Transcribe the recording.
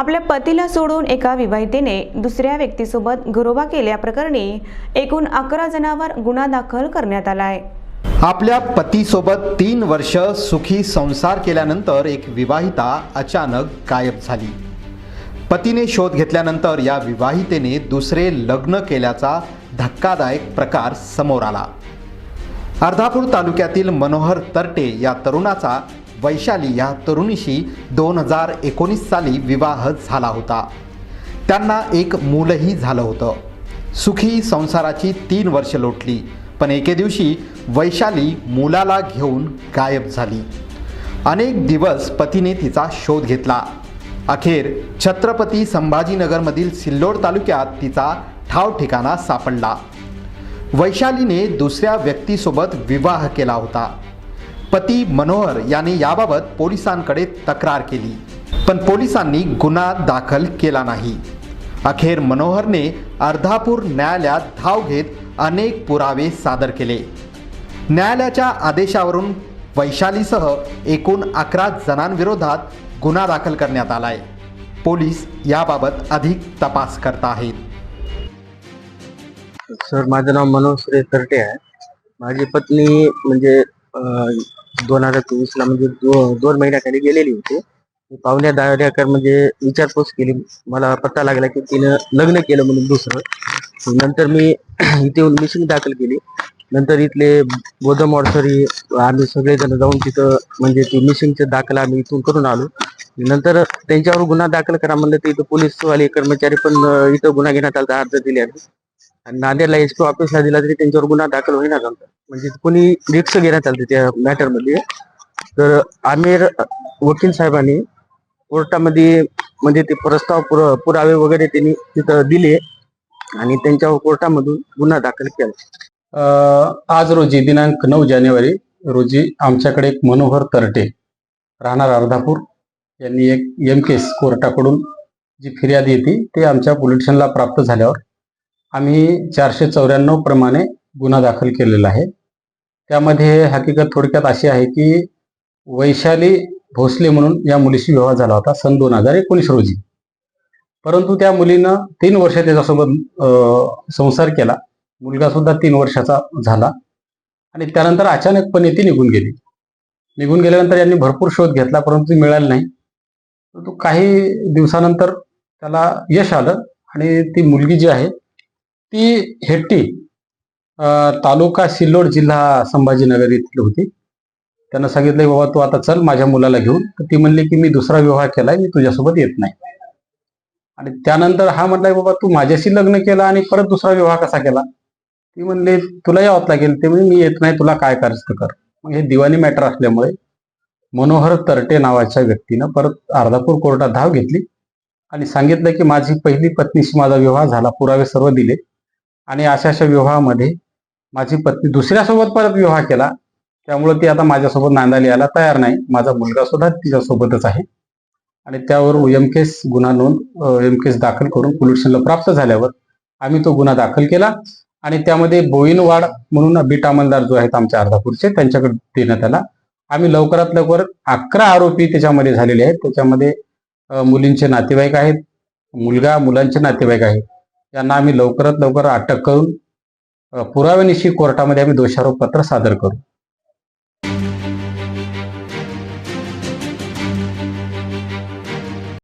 आपल्या पतीला सोडून एका विवाहितेने दुसऱ्या व्यक्तीसोबत घरोबा केल्याप्रकरणी एकूण अकरा जणांवर गुन्हा दाखल करण्यात आला आहे. आपल्या पतीसोबत तीन वर्ष सुखी संसार केल्यानंतर एक विवाहिता अचानक गायब झाली. पतीने शोध घेतल्यानंतर या विवाहितेने दुसरे लग्न केल्याचा धक्कादायक प्रकार समोर आला. अर्धापूर तालुक्यातील मनोहर तरटे या तरुणाचा वैशाली या तरुणीशी दोन हजार एकोणीस साली विवाह झाला होता. त्यांना एक मूलही झालं होतं. सुखी संसाराची तीन वर्ष लोटली पण एके दिवशी वैशाली मुलाला घेऊन गायब झाली. अनेक दिवस पतीने तिचा शोध घेतला. अखेर छत्रपती संभाजीनगरमधील सिल्लोड तालुक्यात तिचा ठाव ठिकाणा सापडला. वैशालीने दुसऱ्या व्यक्तीसोबत विवाह केला होता. पती मनोहर यांनी याबाबत पोलिसांकडे तक्रार केली. पण पोलिसांनी गुन्हा दाखल केला नाही. अखेर मनोहरने अर्धापूर न्यायालयात धाव घेत अनेक पुरावे सादर केले. न्यायालयाच्या आदेशावरून वैशालीसह एकूण अकरा जणांविरोधात गुन्हा दाखल करण्यात आलाय. पोलीस याबाबत अधिक तपास करत आहेत. सर माझं नाव मनोज सुरेश तरटे आहे. माझी पत्नी म्हणजे दोन हजार चोवीस ला म्हणजे दो, दोन महिन्याखाली गेलेली होती. पाहुण्या दाऱ्याकर म्हणजे विचारपूस केली. मला पत्ता लागला की तिनं लग्न केलं म्हणून दुसरं. नंतर मी इथे येऊन मिशिंग दाखल केली. नंतर इथले गोदम मॉडसरी आम्ही सगळेजण जाऊन तिथं म्हणजे ती मिशिंगचे दाखल आम्ही इथून करून आलो. नंतर त्यांच्यावर गुन्हा दाखल करा म्हणलं तर इथं पोलीसवाले कर्मचारी पण इथं गुन्हा घेण्यात आला अर्ज दिले आणि नांदेडला एस पी ऑफिसला दिला तरी त्यांच्यावर गुन्हा दाखल होईना झाला म्हणजे कोणी रिक्स घेण्यात आलं त्या मॅटरमध्ये? तर आमिर वकील साहेबांनी कोर्टामध्ये म्हणजे ते प्रस्ताव पुर- पुरावे वगैरे त्यांनी तिथं दिले आणि त्यांच्यावर कोर्टामधून गुन्हा दाखल केला. आज रोजी दिनांक नऊ जानेवारी रोजी आमच्याकडे एक मनोहर तरटे राहणार अर्धापूर. यांनी एक एम केस कोर्टाकडून जी फिर्याद येते ते आमच्या पोलीस प्राप्त झाल्यावर आम्ही चारशे चौऱ्याण्णव प्रमाणे गुन्हा दाखल केलेला आहे. त्यामध्ये हकीकत थोडक्यात अशी आहे की वैशाली भोसले म्हणून या मुलीशी विवाह झाला होता सन दोन हजार एकोणीस रोजी. परंतु त्या मुलीनं तीन वर्ष त्याच्यासोबत संसार केला. मुलगा सुद्धा तीन वर्षाचा झाला. आणि त्यानंतर अचानकपणे ती निघून गेली. निघून गेल्यानंतर यांनी भरपूर शोध घेतला परंतु मिळाला नाही. परंतु काही दिवसानंतर त्याला यश आलं आणि ती मुलगी जी आहे ती हेट्टी तालुका सिल्लोड जिल्हा संभाजीनगर येथील होती. त्यांना सांगितलं बाबा तू आता चल माझ्या मुलाला घेऊन. तर ती म्हणली की मी दुसरा विवाह केलाय मी तुझ्यासोबत येत नाही. आणि त्यानंतर हा म्हटलाय बाबा तू माझ्याशी लग्न केला आणि परत दुसरा विवाह कसा केला? ती म्हणले तुला यावत लागेल ते म्हणजे मी येत नाही तुला काय करायचं कर. मग हे दिवाणी मॅटर असल्यामुळे मनोहर तरटे नावाच्या व्यक्तीनं परत अर्धापूर कोर्टात धाव घेतली आणि सांगितलं की माझी पहिली पत्नीशी माझा विवाह झाला पुरावे सर्व दिले. आणि अशा अशा विवाहामध्ये माझी पत्नी दुसऱ्यासोबत परत विवाह केला. त्यामुळे ती आता माझ्यासोबत नांदायला यायला तयार नाही. माझा मुलगा सुद्धा तिच्यासोबतच आहे. आणि त्यावर एम केस गुन्हा नोंद एम केस दाखल करून पोलीस प्राप्त झाल्यावर आम्ही तो गुन्हा दाखल केला. आणि त्यामध्ये बोईनवाड म्हणून बीट अंमलदार जो आहेत आमच्या अर्धापूरचे त्यांच्याकडे देण्यात आला. आम्ही लवकरात लवकर अकरा आरोपी त्याच्यामध्ये झालेले आहेत. त्याच्यामध्ये मुलींचे नातेवाईक आहेत. मुलगा मुलांचे नातेवाईक आहेत. यांना आम्ही लवकरात लवकर अटक करून पुराव्यानिशी कोर्टामध्ये आम्ही दोषारोप पत्र सादर करू.